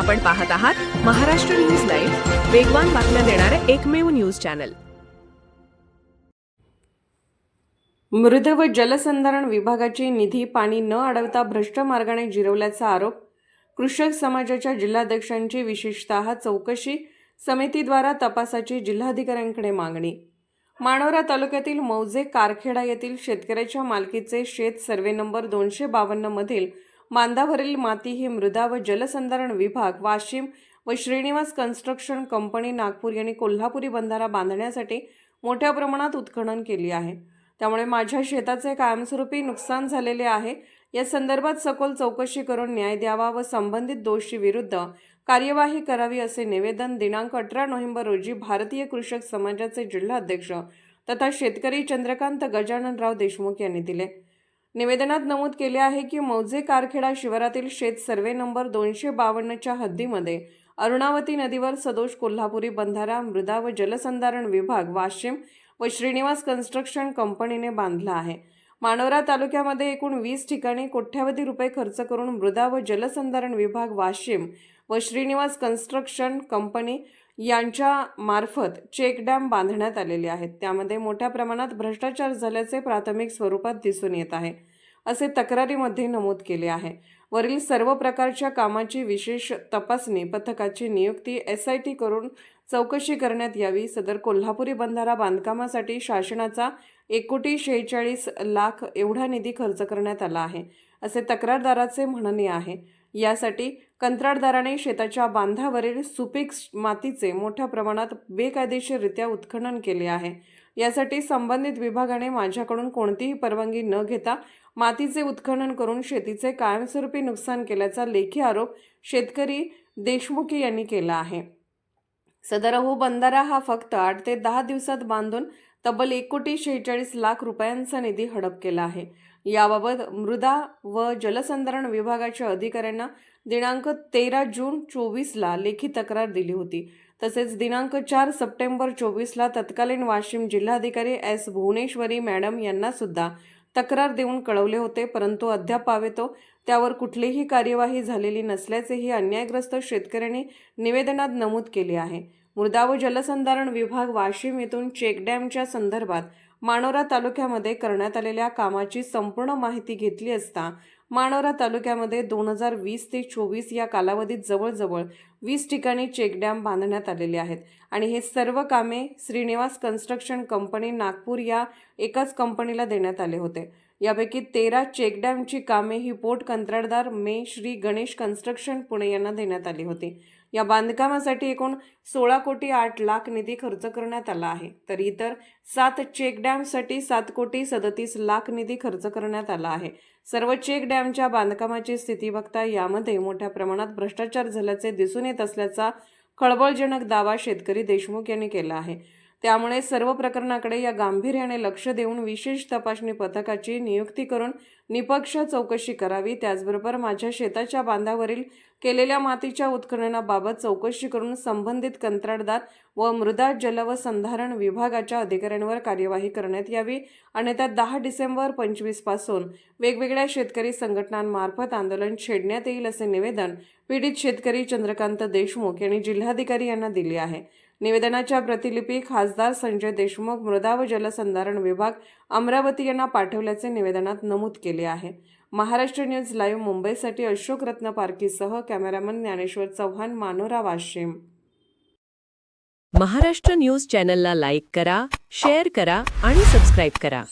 आपण पाहत आहात महाराष्ट्र न्यूज लाईव्ह वेगवान बातम्या देणारे एकमेव न्यूज चॅनल. मृद व जलसंधारण विभागाची निधी पाणी न अडवता भ्रष्ट मार्गाने जिरवल्याचा आरोप कृषक समाजाच्या जिल्हाध्यक्षांची विशेषतः चौकशी समितीद्वारा तपासाची जिल्हाधिकाऱ्यांकडे मागणी. मानोरा तालुक्यातील मौजे कारखेडा येथील शेतकऱ्याच्या मालकीचे शेत सर्वे नंबर दोनशे बावन्न मधील बांधावरील माती ही मृदा व जलसंधारण विभाग वाशिम व श्रीनिवास कन्स्ट्रक्शन कंपनी नागपूर यांनी कोल्हापुरी बंधारा बांधण्यासाठी मोठ्या प्रमाणात उत्खनन केली आहे. त्यामुळे माझ्या शेताचे कायमस्वरूपी नुकसान झालेले आहे. या संदर्भात सखोल चौकशी करून न्याय द्यावा व संबंधित दोषी विरुद्ध कार्यवाही करावी असे निवेदन दिनांक अठरा नोव्हेंबर रोजी भारतीय कृषक समाजाचे जिल्हाध्यक्ष तथा शेतकरी चंद्रकांत गजाननराव देशमुख यांनी दिले. निवेदनात नमूद केले आहे की मौजे कारखेडा शिवारातील शेत सर्वे नंबर दोनशे बावन्नच्या हद्दीमध्ये अरुणावती नदीवर सदोष कोल्हापुरी बंधारा मृदा व जलसंधारण विभाग वाशिम व श्रीनिवास कन्स्ट्रक्शन कंपनीने बांधला आहे. मानोरा तालुक्यामध्ये एकूण वीस ठिकाणी कोट्यावधी रुपये खर्च करून मृदा व जलसंधारण विभाग वाशिम व श्रीनिवास कन्स्ट्रक्शन कंपनी यांच्या मार्फत चेक डॅम बांधण्यात आलेले आहेत. त्यामध्ये मोठ्या प्रमाणात भ्रष्टाचार झाल्याचे प्राथमिक स्वरूपात दिसून येत आहे. असे तक्रारीमध्ये नमूद केले आहे. वरील सर्व प्रकारच्या कामाची विशेष तपासणी पथकाची नियुक्ती एस आय टी करून चौकशी करण्यात यावी. सदर कोल्हापुरी बंधारा बांधकामासाठी शासनाचा एक कोटी शेहेचाळीस लाख एवढा निधी खर्च करण्यात आला आहे असे तक्रारदाराचे म्हणणे आहे. यासाठी कंत्राटदाराने शेताच्या बांधावरील सुपीक मातीचे मोठ्या प्रमाणात बेकायदेशीररित्या उत्खनन केले आहे. यासाठी संबंधित विभागाने माझ्याकडून कोणतीही परवानगी न घेता मातीचे उत्खनन करून शेतीचे कायमस्वरूपी नुकसान केल्याचा लेखी आरोप शेतकरी देशमुखी यांनी केला आहे. सदरहू बंधारा हा फक्त आठ ते दहा दिवसात बांधून तब्बल एक कोटी शेहेचाळीस लाख रुपयांचा निधी हडप केला आहे. याबाबत मृदा व जलसंधारण विभागाच्या अधिकाऱ्यांना दिनांक तेरा जून चोवीसला लेखी तक्रार दिली होती. तसेच दिनांक चार सप्टेंबर चोवीसला तत्कालीन वाशिम जिल्हाधिकारी एस भुवनेश्वरी मॅडम यांना सुद्धा तक्रार देऊन कळवले होते परंतु अद्याप पावेतो त्यावर कुठलीही कार्यवाही झालेली नसल्याचेही अन्यायग्रस्त शेतकऱ्यांनी निवेदनात नमूद केले आहे. मृदा व जलसंधारण विभाग वाशिम येथून चेकडॅमच्या संदर्भात मानोरा तालुक्यामध्ये करण्यात आलेल्या कामाची संपूर्ण माहिती घेतली असता मानोरा तालुक्यामध्ये दोन हजार वीस ते चोवीस या कालावधीत जवळजवळ वीस ठिकाणी चेकडॅम बांधण्यात आलेले आहेत. आणि हे सर्व कामे श्रीनिवास कन्स्ट्रक्शन कंपनी नागपूर या एकाच कंपनीला देण्यात आले होते. यापैकी तेरा चेकडॅमची कामे ही पोट कंत्राटदार मे श्री गणेश कन्स्ट्रक्शन पुणे यांना देण्यात आली होती. या बांधकामासाठी एकूण सोळा कोटी आठ लाख निधी खर्च करण्यात आला आहे. तर इतर सात चेक डॅमसाठी सात कोटी सदतीस लाख निधी खर्च करण्यात आला आहे. सर्व चेक डॅमच्या बांधकामाची स्थिती बघता यामध्ये मोठ्या प्रमाणात भ्रष्टाचार झाल्याचे दिसून येत असल्याचा खळबळजनक दावा शेतकरी देशमुख यांनी केला आहे. त्यामुळे सर्व प्रकरणाकडे या गांभीर्याने लक्ष देऊन विशेष तपासणी पथकाची नियुक्ती करून निपक्ष चौकशी करावी. त्याचबरोबर माझ्या शेताच्या बांधावरील केलेल्या मातीच्या उत्खननाबाबत चौकशी करून संबंधित कंत्राटदार व मृदा जल व संधारण विभागाच्या अधिकाऱ्यांवर कार्यवाही करण्यात यावी. आणि त्या दहा डिसेंबर पंचवीसपासून वेगवेगळ्या शेतकरी संघटनांमार्फत आंदोलन छेडण्यात येईल असे निवेदन पीडित शेतकरी चंद्रकांत देशमुख यांनी जिल्हाधिकारी यांना दिले आहे. निवेदनाच्या प्रतिलिपी खासदार संजय देशमुख मृदा व जलसंधारण विभाग अमरावती यांना पाठवल्याचे निवेदनात नमूद केले आहे. महाराष्ट्र न्यूज लाईव्ह मुंबईसाठी अशोक रत्न पारखीसह कॅमेरामन ज्ञानेश्वर चव्हाण मानोरा वाशिम. महाराष्ट्र न्यूज चॅनलला लाईक करा शेअर करा आणि सबस्क्राईब करा.